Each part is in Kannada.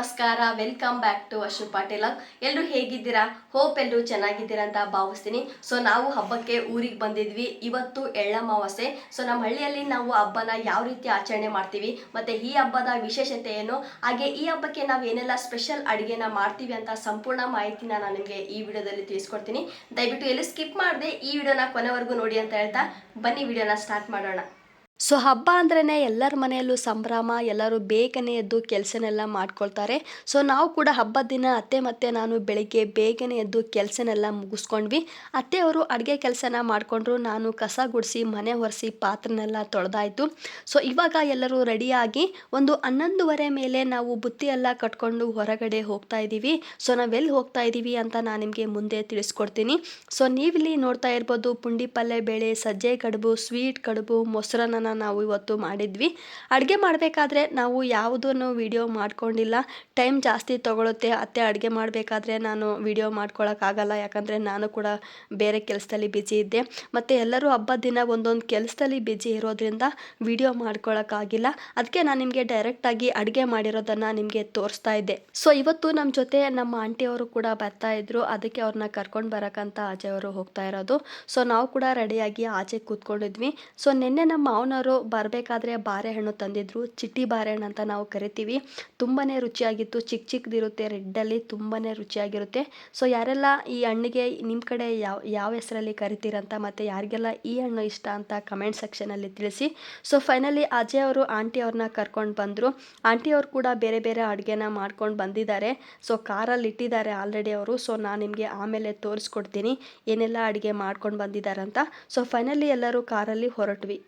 ನಮಸ್ಕಾರ welcome back to Ashu Patil. ಎಲ್ಲರೂ ಹೇಗಿದ್ದೀರಾ? ಹೋಪ್ ಎಲ್ಲರೂ ಚೆನ್ನಾಗಿದ್ದೀರಾ ಅಂತ ಭಾವಿಸ್ತೀನಿ. ಸೊ ನಾವು ಹಬ್ಬಕ್ಕೆ ಊರಿಗೆ ಬಂದಿದ್ವಿ. ಇವತ್ತು ಎಳ್ಳಮಾವಾಸೆ ಸೊ ನಮ್ಮ ಹಳ್ಳಿಯಲ್ಲಿ ನಾವು ಹಬ್ಬನ ಯಾವ ರೀತಿ ಆಚರಣೆ ಮಾಡ್ತೀವಿ, ಮತ್ತೆ ಈ ಹಬ್ಬದ ವಿಶೇಷತೆ ಏನು? ಹಾಗೆ ಈ ಹಬ್ಬಕ್ಕೆ ನಾವು ಏನೆಲ್ಲ ಸ್ಪೆಷಲ್ ಅಡುಗೆನ ಮಾಡ್ತೀವಿ ಅಂತ ಸಂಪೂರ್ಣ ಮಾಹಿತಿನ ನಾನು ನಿಮಗೆ ಈ ವಿಡಿಯೋದಲ್ಲಿ ತಿಳಿಸ್ಕೊಡ್ತೀನಿ. ದಯವಿಟ್ಟು ಎಲ್ಲೂ ಸ್ಕಿಪ್ ಮಾಡದೆ ಈ ವಿಡಿಯೋನ ಕೊನೆವರೆಗೂ ನೋಡಿ ಅಂತ ಹೇಳ್ತಾ ಬನ್ನಿ, ವಿಡಿಯೋನ ಸ್ಟಾರ್ಟ್ ಮಾಡೋಣ. ಸೊ ಹಬ್ಬ ಅಂದ್ರೇ ಎಲ್ಲರ ಮನೆಯಲ್ಲೂ ಸಂಭ್ರಮ, ಎಲ್ಲರೂ ಬೇಗನೆ ಎದ್ದು ಕೆಲಸನೆಲ್ಲ ಮಾಡ್ಕೊಳ್ತಾರೆ. ಸೊ ನಾವು ಕೂಡ ಹಬ್ಬದ ದಿನ ಅತ್ತೆ ಮತ್ತೆ ನಾನು ಬೆಳಿಗ್ಗೆ ಬೇಗನೆ ಎದ್ದು ಕೆಲಸನೆಲ್ಲ ಮುಗಿಸ್ಕೊಂಡ್ವಿ. ಅತ್ತೆಯವರು ಅಡುಗೆ ಕೆಲಸನ ಮಾಡಿಕೊಂಡ್ರು, ನಾನು ಕಸ ಗುಡಿಸಿ, ಮನೆ ಒರೆಸಿ, ಪಾತ್ರನೆಲ್ಲ ತೊಳೆದಾಯಿತು. ಸೊ ಇವಾಗ ಎಲ್ಲರೂ ರೆಡಿಯಾಗಿ ಒಂದು ಹನ್ನೊಂದುವರೆ ಮೇಲೆ ನಾವು ಬುತ್ತಿ ಎಲ್ಲ ಕಟ್ಕೊಂಡು ಹೊರಗಡೆ ಹೋಗ್ತಾ ಇದ್ದೀವಿ ಸೊ ನಾವೆಲ್ಲಿ ಹೋಗ್ತಾ ಇದ್ದೀವಿ ಅಂತ ನಾನು ನಿಮಗೆ ಮುಂದೆ ತಿಳಿಸ್ಕೊಡ್ತೀನಿ. ಸೊ ನೀವಿಲ್ಲಿ ನೋಡ್ತಾ ಇರ್ಬೋದು ಪುಂಡಿ ಪಲ್ಯ ಬೇಳೆ, ಸಜ್ಜೆ ಕಡುಬು, ಸ್ವೀಟ್ ಕಡುಬು, ಮೊಸರನ್ನ ನಾವು ಇವತ್ತು ಮಾಡಿದ್ವಿ. ಅಡುಗೆ ಮಾಡಬೇಕಾದ್ರೆ ನಾವು ಯಾವುದನ್ನು ವಿಡಿಯೋ ಮಾಡ್ಕೊಂಡಿಲ್ಲ. ಟೈಮ್ ಜಾಸ್ತಿ ತೊಗೊಳುತ್ತೆ. ಅತ್ತೆ ಅಡುಗೆ ಮಾಡಬೇಕಾದ್ರೆ ನಾನು ವಿಡಿಯೋ ಮಾಡ್ಕೊಳ್ಳೋಕ್ಕಾಗಲ್ಲ ಯಾಕಂದರೆ ನಾನು ಕೂಡ ಬೇರೆ ಕೆಲಸದಲ್ಲಿ ಬಿಜಿ ಇದ್ದೆ. ಮತ್ತು ಎಲ್ಲರೂ ಹಬ್ಬದ ದಿನ ಒಂದೊಂದು ಕೆಲಸದಲ್ಲಿ ಬಿಜಿ ಇರೋದ್ರಿಂದ ವಿಡಿಯೋ ಮಾಡ್ಕೊಳಕ್ಕಾಗಿಲ್ಲ. ಅದಕ್ಕೆ ನಾನು ನಿಮಗೆ ಡೈರೆಕ್ಟಾಗಿ ಅಡುಗೆ ಮಾಡಿರೋದನ್ನು ನಿಮಗೆ ತೋರಿಸ್ತಾ ಇದ್ದೆ. ಸೊ ಇವತ್ತು ನಮ್ಮ ಜೊತೆ ನಮ್ಮ ಆಂಟಿಯವರು ಕೂಡ ಬರ್ತಾ ಇದ್ರು. ಅದಕ್ಕೆ ಅವ್ರನ್ನ ಕರ್ಕೊಂಡು ಬರೋಕ್ಕಂತ ಆಚೆಯವರು ಹೋಗ್ತಾ ಇರೋದು. ಸೊ ನಾವು ಕೂಡ ರೆಡಿಯಾಗಿ ಆಚೆ ಕೂತ್ಕೊಂಡಿದ್ವಿ. ಸೊ ನಿನ್ನೆ ನಮ್ಮ ಮಾವನವರು ಬರಬೇಕಾದ್ರೆ ಬಾರೆಹಣ್ಣು ತಂದಿದ್ರು, ಚಿಟ್ಟಿ ಬಾರೆಹಣ್ಣು ಅಂತ ನಾವು ಕರಿತೀವಿ. ತುಂಬಾ ರುಚಿಯಾಗಿತ್ತು. ಚಿಕ್ಕ ಚಿಕ್ಕದಿರುತ್ತೆ ರೆಡ್ಡಲ್ಲಿ ತುಂಬಾ ರುಚಿಯಾಗಿರುತ್ತೆ. ಸೊ ಯಾರೆಲ್ಲ ಈ ಹಣ್ಣಿಗೆ ನಿಮ್ಮ ಕಡೆ ಯಾವ ಯಾವ ಹೆಸರಲ್ಲಿ ಕರಿತೀರಂತ ಮತ್ತು ಯಾರಿಗೆಲ್ಲ ಈ ಹಣ್ಣು ಇಷ್ಟ ಅಂತ ಕಮೆಂಟ್ ಸೆಕ್ಷನಲ್ಲಿ ತಿಳಿಸಿ. ಸೊ ಫೈನಲಿ ಅಜಯ್ ಅವರು, ಆಂಟಿ ಅವ್ರನ್ನ ಕರ್ಕೊಂಡು ಬಂದರು. ಆಂಟಿ ಅವರು ಕೂಡ ಬೇರೆ ಬೇರೆ ಅಡುಗೆನ ಮಾಡ್ಕೊಂಡು ಬಂದಿದ್ದಾರೆ. ಸೊ ಕಾರಲ್ಲಿ ಇಟ್ಟಿದ್ದಾರೆ ಆಲ್ರೆಡಿ ಅವರು. ಸೊ ನಾನು ನಿಮಗೆ ಆಮೇಲೆ ತೋರಿಸ್ಕೊಡ್ತೀನಿ ಏನೆಲ್ಲ ಅಡುಗೆ ಮಾಡ್ಕೊಂಡು ಬಂದಿದ್ದಾರೆ ಅಂತ ಸೊ ಫೈನಲಿ ಎಲ್ಲರೂ ಕಾರಲ್ಲಿ ಹೊರಟ್ವಿ.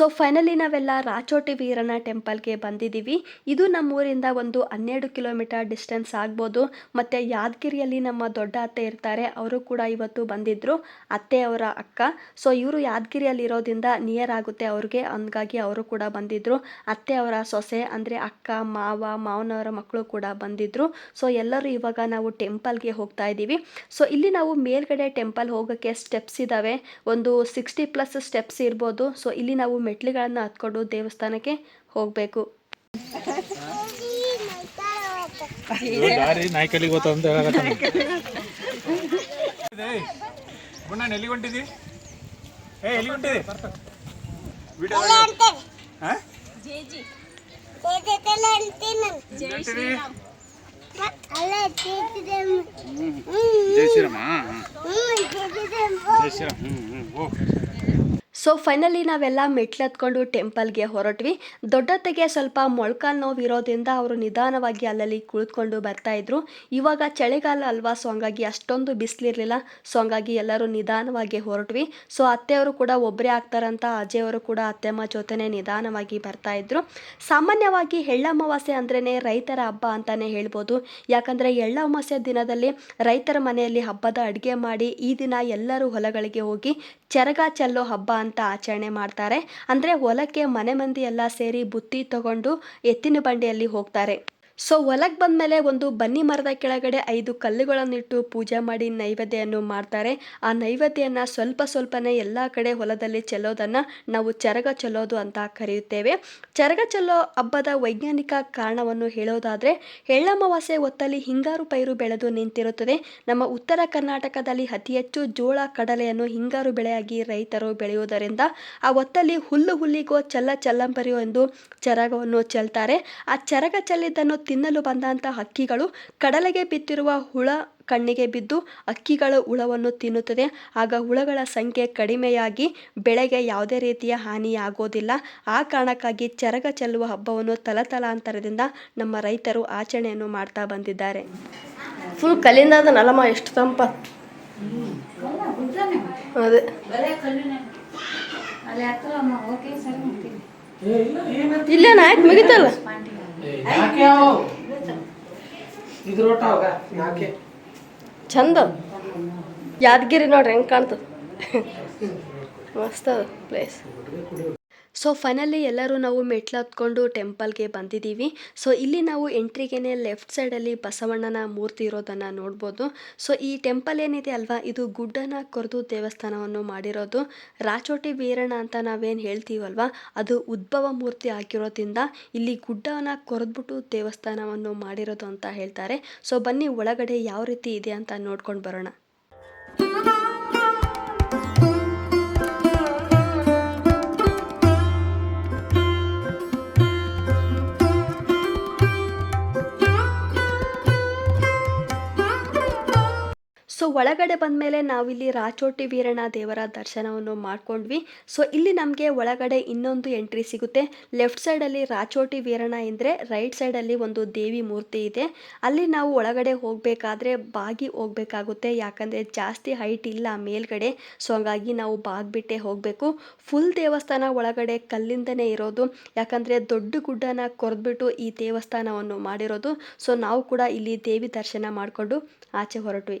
ಸೊ ಫೈನಲಿ ನಾವೆಲ್ಲ ರಾಚೋಟಿ ವೀರನ ಟೆಂಪಲ್ಗೆ ಬಂದಿದ್ದೀವಿ ಇದು ನಮ್ಮೂರಿಂದ ಒಂದು ಹನ್ನೆರಡು ಕಿಲೋಮೀಟರ್ ಡಿಸ್ಟೆನ್ಸ್ ಆಗ್ಬೋದು. ಮತ್ತು ಯಾದಗಿರಿಯಲ್ಲಿ ನಮ್ಮ ದೊಡ್ಡ ಅತ್ತೆ ಇರ್ತಾರೆ, ಅವರು ಕೂಡ ಇವತ್ತು ಬಂದಿದ್ದರು ಅತ್ತೆ ಅವರ ಅಕ್ಕ. ಸೊ ಇವರು ಯಾದಗಿರಿಯಲ್ಲಿ ಇರೋದ್ರಿಂದ ನಿಯರ್ ಆಗುತ್ತೆ ಅವ್ರಿಗೆ, ಹಂಗಾಗಿ ಅವರು ಕೂಡ ಬಂದಿದ್ದರು ಅತ್ತೆ ಅವರ ಸೊಸೆ, ಅಂದರೆ ಅಕ್ಕ, ಮಾವ, ಮಾವನವರ ಮಕ್ಕಳು ಕೂಡ ಬಂದಿದ್ದರು ಸೊ ಎಲ್ಲರೂ ಇವಾಗ ನಾವು ಟೆಂಪಲ್ಗೆ ಹೋಗ್ತಾ ಇದ್ದೀವಿ ಸೊ ಇಲ್ಲಿ ನಾವು ಮೇಲ್ಗಡೆ ಟೆಂಪಲ್ ಹೋಗೋಕ್ಕೆ ಸ್ಟೆಪ್ಸ್ ಇದ್ದಾವೆ ಒಂದು ಸಿಕ್ಸ್ಟಿ ಪ್ಲಸ್ ಸ್ಟೆಪ್ಸ್ ಇರ್ಬೋದು. ಸೊ ಇಲ್ಲಿ ನಾವು ಮೆಟ್ಲುಗಳನ್ನು ಹತ್ಕೊಂಡು ದೇವಸ್ಥಾನಕ್ಕೆ ಹೋಗಬೇಕು? ಜೈ ಶ್ರೀರಾಮ. ಜೈ ಶ್ರೀರಾಮ್ ಹ್ಞೂ ಹ್ಞೂ ಹೋಗ್ ಸೊ ಫೈನಲಿ ನಾವೆಲ್ಲ ಮೆಟ್ಲು ಹತ್ಕೊಂಡು ಟೆಂಪಲ್ಗೆ ಹೊರಟ್ವಿ. ದೊಡ್ಡತ್ತೆಗೆ ಸ್ವಲ್ಪ ಮೊಳ್ಕಾಲು ನೋವು ಇರೋದ್ರಿಂದ ಅವರು ನಿಧಾನವಾಗಿ ಅಲ್ಲಲ್ಲಿ ಕುಳಿತುಕೊಂಡು ಬರ್ತಾಯಿದ್ರು ಇವಾಗ ಚಳಿಗಾಲ ಅಲ್ವಾ ಸೊ ಹಂಗಾಗಿ ಅಷ್ಟೊಂದು ಬಿಸಿಲಿರಲಿಲ್ಲ. ಸೊ ಹಂಗಾಗಿ ಎಲ್ಲರೂ ನಿಧಾನವಾಗಿ ಹೊರಟ್ವಿ. ಸೊ ಅತ್ತೆಯವರು ಕೂಡ ಒಬ್ಬರೇ ಆಗ್ತಾರಂತ, ಅಜ್ಜೆಯವರು ಕೂಡ ಅತ್ತೆಮ್ಮ ಜೊತೆನೇ ನಿಧಾನವಾಗಿ ಬರ್ತಾ ಬರ್ತಾಯಿದ್ರು ಸಾಮಾನ್ಯವಾಗಿ ಎಳ್ಳಮಾವಾಸ್ಯೆ ಅಂದ್ರೇ ರೈತರ ಹಬ್ಬ ಅಂತಲೇ ಹೇಳ್ಬೋದು. ಯಾಕಂದರೆ ಎಳ್ಳಮಾವಾಸ್ಯೆ ದಿನದಲ್ಲಿ ರೈತರ ಮನೆಯಲ್ಲಿ ಹಬ್ಬದ ಅಡುಗೆ ಮಾಡಿ ಈ ದಿನ ಎಲ್ಲರೂ ಹೊಲಗಳಿಗೆ ಹೋಗಿ ಚರಗ ಚೆಲ್ಲೋ ಹಬ್ಬ ಆಚರಣೆ ಮಾಡ್ತಾರೆ. ಅಂದರೆ ಹೊಲಕ್ಕೆ ಮನೆ ಮಂದಿ ಎಲ್ಲ ಸೇರಿ ಬುತ್ತಿ ತಗೊಂಡು ಎತ್ತಿನ ಬಂಡಿಯಲ್ಲಿ ಹೋಗ್ತಾರೆ. ಸೊ ಹೊಲಕ್ಕೆ ಬಂದಮೇಲೆ ಒಂದು ಬನ್ನಿ ಮರದ ಕೆಳಗಡೆ ಐದು ಕಲ್ಲುಗಳನ್ನಿಟ್ಟು ಪೂಜೆ ಮಾಡಿ ನೈವೇದ್ಯವನ್ನು ಮಾಡ್ತಾರೆ. ಆ ನೈವೇದ್ಯನ ಸ್ವಲ್ಪ ಸ್ವಲ್ಪನೇ ಎಲ್ಲ ಕಡೆ ಹೊಲದಲ್ಲಿ ಚೆಲ್ಲೋದನ್ನು ನಾವು ಚರಗ ಚೆಲ್ಲೋದು ಅಂತ ಕರೆಯುತ್ತೇವೆ. ಚರಗ ಚೆಲ್ಲೋ ಹಬ್ಬದ ವೈಜ್ಞಾನಿಕ ಕಾರಣವನ್ನು ಹೇಳೋದಾದರೆ ಎಳ್ಳಮವಾಸೆ ಹೊತ್ತಲ್ಲಿ ಹಿಂಗಾರು ಪೈರು ಬೆಳೆದು ನಿಂತಿರುತ್ತದೆ. ನಮ್ಮ ಉತ್ತರ ಕರ್ನಾಟಕದಲ್ಲಿ ಅತಿ ಹೆಚ್ಚು ಜೋಳ ಕಡಲೆಯನ್ನು ಹಿಂಗಾರು ಬೆಳೆಯಾಗಿ ರೈತರು ಬೆಳೆಯುವುದರಿಂದ ಆ ಹೊತ್ತಲ್ಲಿ ಹುಲ್ಲು ಹುಲ್ಲಿಗೋ ಚಲ್ಲ ಚಲ್ಲಂಬರಿಯೋ ಎಂದು ಚರಗವನ್ನು ಚೆಲ್ತಾರೆ. ಆ ಚರಗ ಚೆಲ್ಲಿದ್ದನ್ನು ತಿನ್ನಲು ಬಂದಂಥ ಹಕ್ಕಿಗಳು ಕಡಲೆಗೆ ಬಿದ್ದಿರುವ ಹುಳ ಕಣ್ಣಿಗೆ ಬಿದ್ದು ಹಕ್ಕಿಗಳು ಹುಳವನ್ನು ತಿನ್ನುತ್ತದೆ. ಆಗ ಹುಳಗಳ ಸಂಖ್ಯೆ ಕಡಿಮೆಯಾಗಿ ಬೆಳೆಗೆ ಯಾವುದೇ ರೀತಿಯ ಹಾನಿಯಾಗೋದಿಲ್ಲ. ಆ ಕಾರಣಕ್ಕಾಗಿ ಚರಗ ಚೆಲ್ಲುವ ಹಬ್ಬವನ್ನು ತಲತಲಾಂತರದಿಂದ ನಮ್ಮ ರೈತರು ಆಚರಣೆಯನ್ನು ಮಾಡ್ತಾ ಬಂದಿದ್ದಾರೆ. ಫುಲ್ ಕಲ್ಲಿಂದ ನಲಮ ಎಷ್ಟು ತಂಪ? ಅದೇ. ಇಲ್ಲೇನ ಆಯ್ತು ಮುಗಿತಲ್ಲ? ಚಂದ. ಯಾದಗಿರಿ ನೋಡ್ರಿ ಹೆಂಗೆ ಕಾಣ್ತದ. ಮಸ್ತ್ ಅದ ಪ್ಲೇಸ್ ಸೊ ಫೈನಲಿ ಎಲ್ಲರೂ ನಾವು ಮೆಟ್ಲು ಹತ್ಕೊಂಡು ಟೆಂಪಲ್ಗೆ ಬಂದಿದ್ದೀವಿ. ಸೊ ಇಲ್ಲಿ ನಾವು ಎಂಟ್ರಿಗೇನೆ ಲೆಫ್ಟ್ ಸೈಡಲ್ಲಿ ಬಸವಣ್ಣನ ಮೂರ್ತಿ ಇರೋದನ್ನು ನೋಡ್ಬೋದು. ಸೊ ಈ ಟೆಂಪಲ್ ಏನಿದೆ ಅಲ್ವಾ? ಇದು ಗುಡ್ಡನ ಕೊರೆದು ದೇವಸ್ಥಾನವನ್ನು ಮಾಡಿರೋದು. ರಾಚೋಟಿ ವೀರಣ್ಣ ಅಂತ ನಾವೇನು ಹೇಳ್ತೀವಲ್ವ? ಅದು ಉದ್ಭವ ಮೂರ್ತಿ ಆಗಿರೋದ್ರಿಂದ ಇಲ್ಲಿ ಗುಡ್ಡನ ಕೊರೆದ್ಬಿಟ್ಟು ದೇವಸ್ಥಾನವನ್ನು ಮಾಡಿರೋದು ಅಂತ ಹೇಳ್ತಾರೆ. ಸೊ ಬನ್ನಿ ಒಳಗಡೆ ಯಾವ ರೀತಿ ಇದೆ ಅಂತ ನೋಡ್ಕೊಂಡು ಬರೋಣ. ಸೊ ಒಳಗಡೆ ಬಂದಮೇಲೆ ನಾವಿಲ್ಲಿ ರಾಚೋಟಿ ವೀರಣ್ಣ ದೇವರ ದರ್ಶನವನ್ನು ಮಾಡ್ಕೊಂಡ್ವಿ. ಸೊ ಇಲ್ಲಿ ನಮಗೆ ಒಳಗಡೆ ಇನ್ನೊಂದು ಎಂಟ್ರಿ ಸಿಗುತ್ತೆ. ಲೆಫ್ಟ್ ಸೈಡಲ್ಲಿ ರಾಚೋಟಿ ವೀರಣ್ಣ ಎಂದರೆ ರೈಟ್ ಸೈಡಲ್ಲಿ ಒಂದು ದೇವಿ ಮೂರ್ತಿ ಇದೆ. ಅಲ್ಲಿ ನಾವು ಒಳಗಡೆ ಹೋಗಬೇಕಾದ್ರೆ ಬಾಗಿ ಹೋಗಬೇಕಾಗುತ್ತೆ. ಯಾಕಂದರೆ ಜಾಸ್ತಿ ಹೈಟ್ ಇಲ್ಲ ಮೇಲ್ಗಡೆ. ಸೊ ಹಾಗಾಗಿ ನಾವು ಬಾಗ್ಬಿಟ್ಟೆ ಹೋಗಬೇಕು. ಫುಲ್ ದೇವಸ್ಥಾನ ಒಳಗಡೆ ಕಲ್ಲಿಂದನೇ ಇರೋದು. ಯಾಕಂದರೆ ದೊಡ್ಡ ಗುಡ್ಡನ ಕೊರೆದ್ಬಿಟ್ಟು ಈ ದೇವಸ್ಥಾನವನ್ನು ಮಾಡಿರೋದು. ಸೊ ನಾವು ಕೂಡ ಇಲ್ಲಿ ದೇವಿ ದರ್ಶನ ಮಾಡಿಕೊಂಡು ಆಚೆ ಹೊರಟ್ವಿ.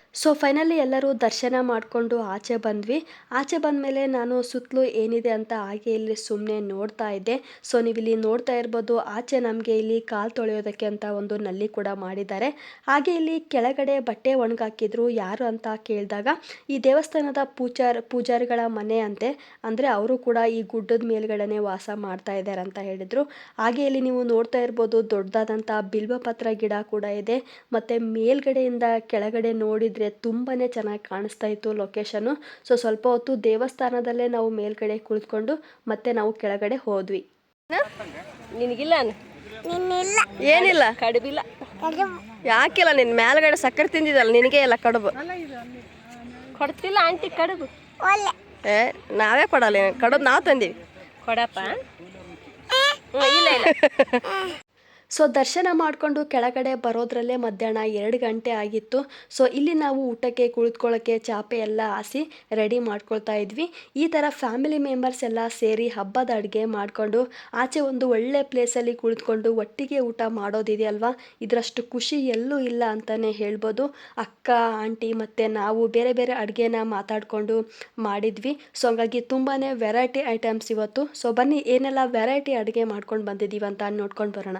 ಸೊ ಫೈನಲಿ ಎಲ್ಲರೂ ದರ್ಶನ ಮಾಡಿಕೊಂಡು ಆಚೆ ಬಂದ್ವಿ. ಆಚೆ ಬಂದಮೇಲೆ ನಾನು ಸುತ್ತಲೂ ಏನಿದೆ ಅಂತ ಹಾಗೆ ಇಲ್ಲಿ ಸುಮ್ಮನೆ ನೋಡ್ತಾ ಇದ್ದೆ. ಸೊ ನೀವು ಇಲ್ಲಿ ನೋಡ್ತಾ ಇರ್ಬೋದು, ಆಚೆ ನಮಗೆ ಇಲ್ಲಿ ಕಾಲು ತೊಳೆಯೋದಕ್ಕೆ ಅಂತ ಒಂದು ನಲ್ಲಿ ಕೂಡ ಮಾಡಿದ್ದಾರೆ. ಹಾಗೆ ಇಲ್ಲಿ ಕೆಳಗಡೆ ಬಟ್ಟೆ ಒಣಗಾಕಿದ್ರು ಯಾರು ಅಂತ ಕೇಳಿದಾಗ, ಈ ದೇವಸ್ಥಾನದ ಪೂಜಾರ್, ಪೂಜಾರಿಗಳ ಮನೆ ಅಂತೆ. ಅಂದರೆ ಅವರು ಕೂಡ ಈ ಗುಡ್ಡದ ಮೇಲ್ಗಡೆನೆ ವಾಸ ಮಾಡ್ತಾ ಇದ್ದಾರೆ ಅಂತ ಹೇಳಿದರು. ಹಾಗೆ ಇಲ್ಲಿ ನೀವು ನೋಡ್ತಾ ಇರ್ಬೋದು, ದೊಡ್ಡದಾದಂಥ ಬಿಲ್ವಪತ್ರ ಗಿಡ ಕೂಡ ಇದೆ. ಮತ್ತು ಮೇಲ್ಗಡೆಯಿಂದ ಕೆಳಗಡೆ ನೋಡಿದರೆ ತುಂಬಾ ಚೆನ್ನಾಗಿ ಕಾಣಿಸ್ತಾ ಇತ್ತು ಲೊಕೇಶನು ಸೊ ಸ್ವಲ್ಪ ಹೊತ್ತು ದೇವಸ್ಥಾನದಲ್ಲೇ ನಾವು ಮೇಲ್ಗಡೆ ಕುಳಿತುಕೊಂಡು ಮತ್ತೆ ನಾವು ಕೆಳಗಡೆ ಹೋದ್ವಿ. ನಿನಗಿಲ್ಲ ಏನಿಲ್ಲ? ಕಡುಬಿಲ್ಲ. ಯಾಕಿಲ್ಲ ನಿನ್ ಮೇಲ್ಗಡೆ ಸಕ್ಕರೆ ತಿಂದಿದ್ದಲ್ಲ ನಿನಗೆ ಇಲ್ಲ ಕಡುಬು. ಕೊಡ್ತಿಲ್ಲ ಆಂಟಿ ಕಡುಬು. ಏ ನಾವೇ ಕೊಡಲ್ಲ ಕಡುಬು ನಾವು ತಂದೀವಿ. ಕೊಡಪ್ಪ ಇಲ್ಲ ಇಲ್ಲ. ಸೊ ದರ್ಶನ ಮಾಡಿಕೊಂಡು ಕೆಳಗಡೆ ಬರೋದ್ರಲ್ಲೇ ಮಧ್ಯಾಹ್ನ ಎರಡು ಗಂಟೆ ಆಗಿತ್ತು. ಸೊ ಇಲ್ಲಿ ನಾವು ಊಟಕ್ಕೆ ಕುಳಿತುಕೊಳ್ಳೋಕ್ಕೆ ಚಾಪೆ ಎಲ್ಲ ಹಾಸಿ ರೆಡಿ ಮಾಡ್ಕೊಳ್ತಾ ಇದ್ವಿ. ಈ ಥರ ಫ್ಯಾಮಿಲಿ ಮೆಂಬರ್ಸ್ ಎಲ್ಲ ಸೇರಿ ಹಬ್ಬದ ಅಡುಗೆ ಮಾಡಿಕೊಂಡು ಆಚೆ ಒಂದು ಒಳ್ಳೆ ಪ್ಲೇಸಲ್ಲಿ ಕುಳಿತುಕೊಂಡು ಒಟ್ಟಿಗೆ ಊಟ ಮಾಡೋದಿದೆಯಲ್ವಾ? ಇದರಷ್ಟು ಖುಷಿ ಎಲ್ಲೂ ಇಲ್ಲ ಅಂತಲೇ ಹೇಳ್ಬೋದು. ಅಕ್ಕ, ಆಂಟಿ ಮತ್ತು ನಾವು ಬೇರೆ ಬೇರೆ ಅಡುಗೆನ ಮಾತಾಡಿಕೊಂಡು ಮಾಡಿದ್ವಿ. ಸೊ ಹಂಗಾಗಿ ತುಂಬಾ ವೆರೈಟಿ ಐಟಮ್ಸ್ ಇವತ್ತು. ಸೊ ಬನ್ನಿ ಏನೆಲ್ಲ ವೆರೈಟಿ ಅಡುಗೆ ಮಾಡ್ಕೊಂಡು ಬಂದಿದ್ದೀವಿ ಅಂತ ನೋಡ್ಕೊಂಡು ಬರೋಣ.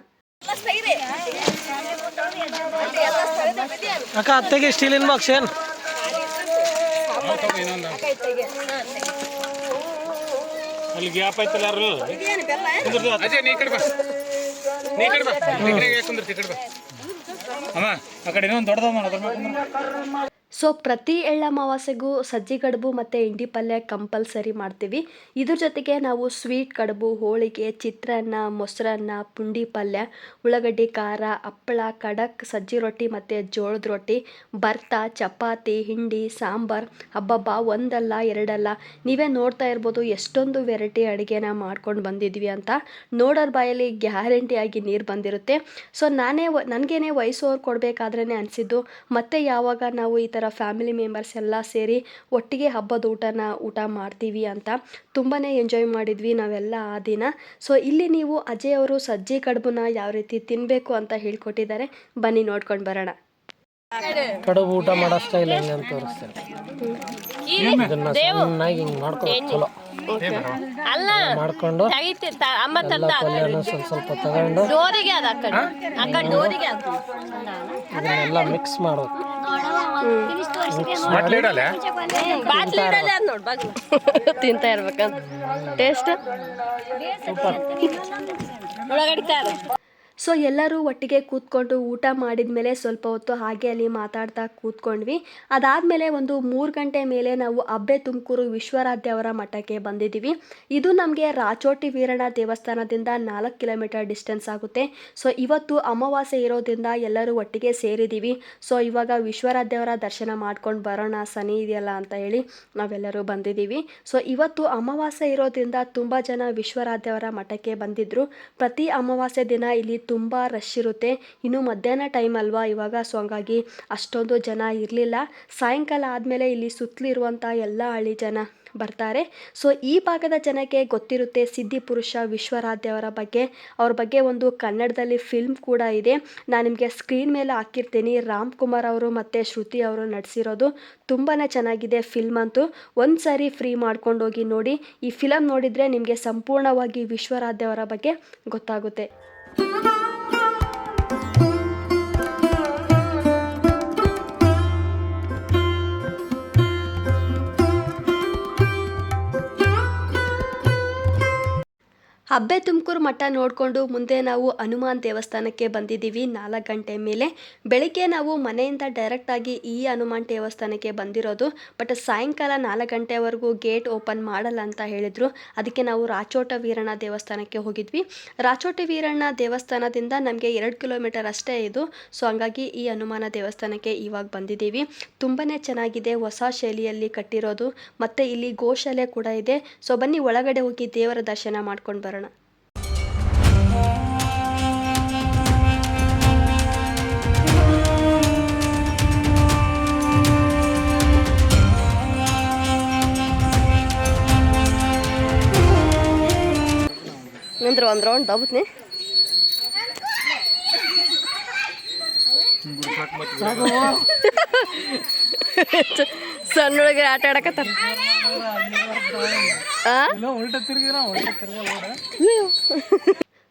ಅಕ್ಕ ಅತ್ತೆಗೆ ಸ್ಟೀಲಿನ ಬಾಕ್ಸ್ ಏನು? ಅಲ್ಲಿ ಗ್ಯಾಪ್ ಆಯ್ತಲ್ಲ ಯಾರು? ಅಜಯ್ ನೀ ಈ ಕಡೆ ಬಾ. ನೀ ಈ ಕಡೆ ಬಾ. ಈ ಕಡೆ ಯಾಕೆ ಕುಂದಿರ್ತಿ? ಈ ಕಡೆ ಬಾ. ಅಮ್ಮ ಆ ಕಡೆ ಇನ್ನೊಂದು ದೊಡ್ಡದ. ಸೊ ಪ್ರತಿ ಎಳ್ಳ ಅಮಾವಾಸ್ಯೆಗೂ ಸಜ್ಜಿ ಕಡುಬು ಮತ್ತು ಇಂಡಿ ಪಲ್ಯ ಕಂಪಲ್ಸರಿ ಮಾಡ್ತೀವಿ. ಇದ್ರ ಜೊತೆಗೆ ನಾವು ಸ್ವೀಟ್ ಕಡುಬು, ಹೋಳಿಗೆ, ಚಿತ್ರಾನ್ನ, ಮೊಸರನ್ನ, ಪುಂಡಿ ಪಲ್ಯ, ಉಳ್ಳಾಗಡ್ಡಿ, ಖಾರ, ಹಪ್ಪಳ ಕಡಕ್ ಸಜ್ಜಿ ರೊಟ್ಟಿ ಮತ್ತು ಜೋಳದ ರೊಟ್ಟಿ, ಭರ್ತ, ಚಪಾತಿ, ಹಿಂಡಿ, ಸಾಂಬಾರ್, ಹಬ್ಬಬ್ಬ ಒಂದಲ್ಲ, ಎರಡಲ್ಲ. ನೀವೇ ನೋಡ್ತಾ ಇರ್ಬೋದು ಎಷ್ಟೊಂದು ವೆರೈಟಿ ಅಡುಗೆನ ಮಾಡ್ಕೊಂಡು ಬಂದಿದ್ವಿ ಅಂತ. ನೋಡೋರ ಬಾಯಲ್ಲಿ ಗ್ಯಾರಂಟಿಯಾಗಿ ನೀರು ಬಂದಿರುತ್ತೆ. ಸೊ ನಾನೇ ನನಗೇನೆ ನನಗೇನೆ ಅವ್ರು ಕೊಡಬೇಕಾದ್ರೇ ಅನಿಸಿದ್ದು, ಮತ್ತೆ ಯಾವಾಗ ನಾವು ಈ ಥರ ಫ್ಯಾಮಿಲಿ ಮೆಂಬರ್ಸ್ ಎಲ್ಲ ಸೇರಿ ಒಟ್ಟಿಗೆ ಹಬ್ಬದ ಊಟನ ಊಟ ಮಾಡ್ತೀವಿ ಅಂತ ತುಂಬಾ ಎಂಜಾಯ್ ಮಾಡಿದ್ವಿ ನಾವೆಲ್ಲ ಆ ದಿನ. ಸೊ ಇಲ್ಲಿ ನೀವು ಅಜಯ್ ಅವರು ಸಜ್ಜೆ ಕಡುಬನ್ನ ಯಾವ ರೀತಿ ತಿನ್ನಬೇಕು ಅಂತ ಹೇಳ್ಕೊಟ್ಟಿದ್ದಾರೆ. ಬನ್ನಿ ನೋಡ್ಕೊಂಡು ಬರೋಣ. ಕಡುಬು ಊಟ ಮಾಡೋ ಸ್ಟೈಲ್ ಹೆಂಗೆ ಅಂತ ತೋರಿಸ್ತಾರೆ. ಇದನ್ನ ಚೆನ್ನಾಗಿ ಹಿಂಗೆ ಮಾಡ್ಕೊಂಡು ಚಲೋ. ಅಲ್ಲ ಮಾಡ್ಕೊಂಡು ಎಲ್ಲ ಪಲ್ಯನ ಸ್ವಲ್ಪ ಸ್ವಲ್ಪ ತಗೊಂಡು ಇದನ್ನೆಲ್ಲ ಮಿಕ್ಸ್ ಮಾಡೋದು ತಿಂತಾ ಇರ್ಬೇಕಂತ. ಟೇಸ್ಟ್ ಸೊ ಎಲ್ಲರೂ ಒಟ್ಟಿಗೆ ಕೂತ್ಕೊಂಡು ಊಟ ಮಾಡಿದ ಮೇಲೆ ಸ್ವಲ್ಪ ಹೊತ್ತು ಹಾಗೆ ಅಲ್ಲಿ ಮಾತಾಡ್ತಾ ಕೂತ್ಕೊಂಡ್ವಿ. ಅದಾದಮೇಲೆ ಒಂದು ಮೂರು ಗಂಟೆ ಮೇಲೆ ನಾವು ಅಬ್ಬೆ ತುಮಕೂರು ವಿಶ್ವರಾಧ್ಯ ಅವರ ಮಠಕ್ಕೆ ಬಂದಿದ್ದೀವಿ. ಇದು ನಮಗೆ ರಾಚೋಟಿ ವೀರಣ್ಣ ದೇವಸ್ಥಾನದಿಂದ ನಾಲ್ಕು ಕಿಲೋಮೀಟರ್ ಡಿಸ್ಟೆನ್ಸ್ ಆಗುತ್ತೆ. ಸೊ ಇವತ್ತು ಅಮಾವಾಸ್ಯೆ ಇರೋದ್ರಿಂದ ಎಲ್ಲರೂ ಒಟ್ಟಿಗೆ ಸೇರಿದ್ದೀವಿ. ಸೊ ಇವಾಗ ವಿಶ್ವರಾಧ್ಯವರ ದರ್ಶನ ಮಾಡ್ಕೊಂಡು ಬರೋಣ ಸನಿ ಇದೆಯಲ್ಲ ಅಂತ ಹೇಳಿ ನಾವೆಲ್ಲರೂ ಬಂದಿದ್ದೀವಿ. ಸೊ ಇವತ್ತು ಅಮಾವಾಸ್ಯೆ ಇರೋದ್ರಿಂದ ತುಂಬ ಜನ ವಿಶ್ವರಾಧ್ಯವರ ಮಠಕ್ಕೆ ಬಂದಿದ್ದರು ಪ್ರತಿ ಅಮಾವಾಸ್ಯೆ ದಿನ ಇಲ್ಲಿ ತುಂಬ ರಶ್ ಇರುತ್ತೆ. ಇನ್ನು ಮಧ್ಯಾಹ್ನ ಟೈಮ್ ಅಲ್ವಾ? ಇವಾಗ ಸೊ ಹಂಗಾಗಿ ಅಷ್ಟೊಂದು ಜನ ಇರಲಿಲ್ಲ. ಸಾಯಂಕಾಲ ಆದಮೇಲೆ ಇಲ್ಲಿ ಸುತ್ತಲಿರುವಂಥ ಎಲ್ಲ ಹಳ್ಳಿ ಜನ ಬರ್ತಾರೆ. ಸೊ ಈ ಭಾಗದ ಜನಕ್ಕೆ ಗೊತ್ತಿರುತ್ತೆ ಸಿದ್ಧಿಪುರುಷ ವಿಶ್ವರಾಧ್ಯ ಅವರ ಬಗ್ಗೆ. ಅವ್ರ ಬಗ್ಗೆ ಒಂದು ಕನ್ನಡದಲ್ಲಿ ಫಿಲ್ಮ್ ಕೂಡ ಇದೆ. ನಾನು ನಿಮಗೆ ಸ್ಕ್ರೀನ್ ಮೇಲೆ ಹಾಕಿರ್ತೀನಿ. ರಾಮ್ ಕುಮಾರ್ ಅವರು ಮತ್ತು ಶ್ರುತಿ ಅವರು ನಟಿಸಿರೋದು ತುಂಬಾ ಚೆನ್ನಾಗಿದೆ ಫಿಲ್ಮ್ ಅಂತೂ. ಒಂದು ಸಾರಿ ಫ್ರೀ ಮಾಡ್ಕೊಂಡು ಹೋಗಿ ನೋಡಿ. ಈ ಫಿಲಮ್ ನೋಡಿದರೆ ನಿಮಗೆ ಸಂಪೂರ್ಣವಾಗಿ ವಿಶ್ವರಾಧ್ಯ ಅವರ ಬಗ್ಗೆ ಗೊತ್ತಾಗುತ್ತೆ. ಹಬ್ಬೆ ತುಮಕೂರು ಮಠ ನೋಡಿಕೊಂಡು ಮುಂದೆ ನಾವು ಹನುಮಾನ್ ದೇವಸ್ಥಾನಕ್ಕೆ ಬಂದಿದ್ದೀವಿ. ನಾಲ್ಕು ಗಂಟೆ ಮೇಲೆ ಬೆಳಿಗ್ಗೆ ನಾವು ಮನೆಯಿಂದ ಡೈರೆಕ್ಟಾಗಿ ಈ ಹನುಮಾನ್ ದೇವಸ್ಥಾನಕ್ಕೆ ಬಂದಿರೋದು. ಬಟ್ ಸಾಯಂಕಾಲ ನಾಲ್ಕು ಗಂಟೆವರೆಗೂ ಗೇಟ್ ಓಪನ್ ಮಾಡಲ್ಲ ಅಂತ ಹೇಳಿದರು. ಅದಕ್ಕೆ ನಾವು ರಾಚೋಟ ವೀರಣ್ಣ ದೇವಸ್ಥಾನಕ್ಕೆ ಹೋಗಿದ್ವಿ. ರಾಚೋಟ ವೀರಣ್ಣ ದೇವಸ್ಥಾನದಿಂದ ನಮಗೆ ಎರಡು ಕಿಲೋಮೀಟರ್ ಅಷ್ಟೇ ಇದು. ಸೊ ಹಂಗಾಗಿ ಈ ಹನುಮಾನ ದೇವಸ್ಥಾನಕ್ಕೆ ಇವಾಗ ಬಂದಿದ್ದೀವಿ. ತುಂಬಾ ಚೆನ್ನಾಗಿದೆ. ಹೊಸ ಶೈಲಿಯಲ್ಲಿ ಕಟ್ಟಿರೋದು. ಮತ್ತು ಇಲ್ಲಿ ಗೋಶಾಲೆ ಕೂಡ ಇದೆ. ಸೊ ಬನ್ನಿ, ಒಳಗಡೆ ಹೋಗಿ ದೇವರ ದರ್ಶನ ಮಾಡ್ಕೊಂಡು ಬರೋಣ. ನಿಂದ್ರ ಒಂದು ರೌಂಡ್ ದಬ್ಬತ್ನಿ ಸಣ್ಣ ಒಳಗೆ ಆಟ ಆಡಕತ್ತಾರ.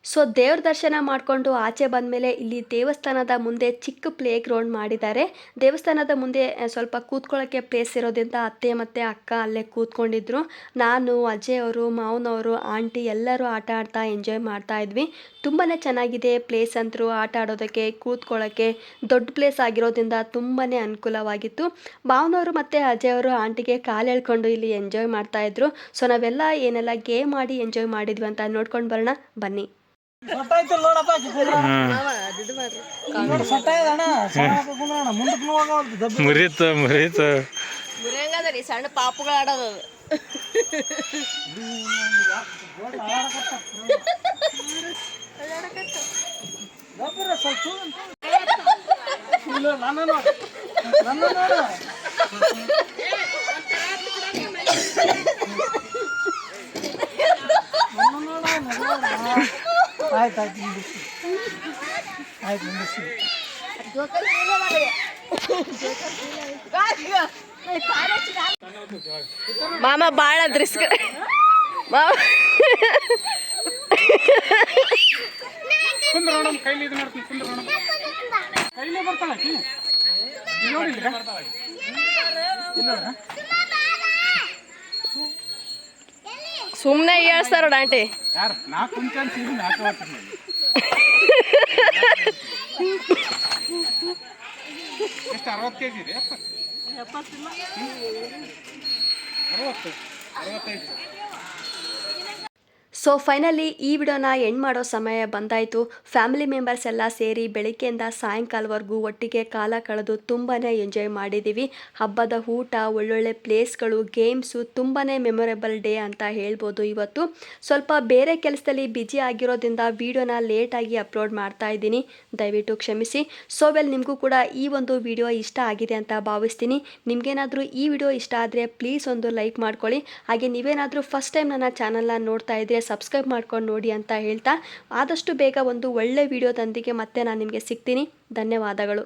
ಸೊ ದೇವ್ರ ದರ್ಶನ ಮಾಡಿಕೊಂಡು ಆಚೆ ಬಂದಮೇಲೆ ಇಲ್ಲಿ ದೇವಸ್ಥಾನದ ಮುಂದೆ ಚಿಕ್ಕ ಪ್ಲೇ ಗ್ರೌಂಡ್ ಮಾಡಿದ್ದಾರೆ. ದೇವಸ್ಥಾನದ ಮುಂದೆ ಸ್ವಲ್ಪ ಕೂತ್ಕೊಳ್ಳೋಕ್ಕೆ ಪ್ಲೇಸ್ ಇರೋದ್ರಿಂದ ಅತ್ತೆ ಮತ್ತು ಅಕ್ಕ ಅಲ್ಲೇ ಕೂತ್ಕೊಂಡಿದ್ರು. ನಾನು ಅಜ್ಜೆಯವರು ಮಾವನವರು, ಆಂಟಿ ಎಲ್ಲರೂ ಆಟ ಆಡ್ತಾ ಎಂಜಾಯ್ ಮಾಡ್ತಾ ಇದ್ವಿ. ತುಂಬಾ ಚೆನ್ನಾಗಿದೆ ಪ್ಲೇಸ್ ಅಂತರೂ ಆಟ ಆಡೋದಕ್ಕೆ ಕೂತ್ಕೊಳ್ಳೋಕ್ಕೆ ದೊಡ್ಡ ಪ್ಲೇಸ್ ಆಗಿರೋದ್ರಿಂದ ತುಂಬಾ ಅನುಕೂಲವಾಗಿತ್ತು. ಭಾವನವರು ಮತ್ತು ಅಜಯವರು ಅವರು ಆಂಟಿಗೆ ಕಾಲು ಎಳ್ಕೊಂಡು ಇಲ್ಲಿ ಎಂಜಾಯ್ ಮಾಡ್ತಾ ಇದ್ರು. ಸೊ ನಾವೆಲ್ಲ ಏನೆಲ್ಲ ಗೇಮ್ ಮಾಡಿ ಎಂಜಾಯ್ ಮಾಡಿದ್ವಿ ಅಂತ ನೋಡ್ಕೊಂಡು ಬರೋಣ. ಬನ್ನಿ. ಮುರೀತು ಮುರೀತು. ಮುರಿಯಂಗದ್ರಿ ಸಣ್ಣ ಪಾಪುಗಳು ಆಡೋದು ದಬ್ಬರ ಸ್ವಲ್ಪ ಇಲ್ಲ ನನ್ನ ನೋಡು ನನ್ನ ನೋಡು ನನ್ನ ನೋಡು, ನನ್ನ ನೋಡು. ಆಯ್ತು ಆಯ್ತು ನಿಂದಿಸಿ ಆಯ್ತು ನಿಂದಿಸಿ ಮಾಮ ಭಾಳ ರಿಸ್ಕ್ ಮಾಮ ಕುಂದ್ರ ನೋಡಮ್ ಕೈಲಿ ಇದು ಮಾಡ್ತೀನಿ ಕುಂದ್ರ ನೋಡಮ್ ಕೈಲೇ ಬರ್ತಾಳ ಆಕಿ ಇಲ್ಲಿ ನೋಡಿ ಇಲ್ಲಿ ಇಲ್ಲಿ ನೋಡ ಸುಮ್ಮನೆ ಹೇಳ್ತಾರ ನೋಡ ಆಂಟಿ ಯಾರು? ನಾ ಕುಂತ ಅಂತ ಇದು ನಾಲ್ಕು ಬರ್ತೀನಿ ಎಷ್ಟು ಅರವತ್ತು ಕೆ ಜಿ ಇದೆ ಅಪ್ಪ ಅರವತ್ತು ಅರವತ್ತೈದು. ಸೊ ಫೈನಲಿ ಈ ವಿಡಿಯೋನ ಎಂಡ್ ಮಾಡೋ ಸಮಯ ಬಂದಾಯಿತು. ಫ್ಯಾಮಿಲಿ ಮೆಂಬರ್ಸ್ ಎಲ್ಲ ಸೇರಿ ಬೆಳಿಗ್ಗೆಯಿಂದ ಸಾಯಂಕಾಲವರೆಗೂ ಒಟ್ಟಿಗೆ ಕಾಲ ಕಳೆದು ತುಂಬಾ ಎಂಜಾಯ್ ಮಾಡಿದ್ದೀವಿ ಹಬ್ಬದ ಊಟ, ಒಳ್ಳೊಳ್ಳೆ ಪ್ಲೇಸ್ಗಳು ಗೇಮ್ಸು ತುಂಬಾ ಮೆಮೊರೇಬಲ್ ಡೇ ಅಂತ ಹೇಳ್ಬೋದು ಇವತ್ತು. ಸ್ವಲ್ಪ ಬೇರೆ ಕೆಲಸದಲ್ಲಿ ಬ್ಯುಸಿ ಆಗಿರೋದ್ರಿಂದ ವಿಡಿಯೋನ ಲೇಟಾಗಿ ಅಪ್ಲೋಡ್ ಮಾಡ್ತಾ ಇದ್ದೀನಿ. ದಯವಿಟ್ಟು ಕ್ಷಮಿಸಿ. ಸೊ ವೆಲ್ ನಿಮಗೂ ಕೂಡ ಈ ಒಂದು ವಿಡಿಯೋ ಇಷ್ಟ ಆಗಿದೆ ಅಂತ ಭಾವಿಸ್ತೀನಿ. ನಿಮಗೇನಾದರೂ ಈ ವಿಡಿಯೋ ಇಷ್ಟ ಆದರೆ ಪ್ಲೀಸ್ ಒಂದು ಲೈಕ್ ಮಾಡ್ಕೊಳ್ಳಿ. ಹಾಗೆ ನೀವೇನಾದರೂ ಫಸ್ಟ್ ಟೈಮ್ ನನ್ನ ಚಾನಲ್ನ ನೋಡ್ತಾ ಇದ್ದರೆ ಸಬ್ಸ್ಕ್ರೈಬ್ ಮಾಡ್ಕೊಂಡು ನೋಡಿ ಅಂತ ಹೇಳ್ತಾ ಆದಷ್ಟು ಬೇಗ ಒಂದು ಒಳ್ಳೆ ವಿಡಿಯೋದೊಂದಿಗೆ ಮತ್ತೆ ನಾನು ನಿಮಗೆ ಸಿಗ್ತೀನಿ. ಧನ್ಯವಾದಗಳು.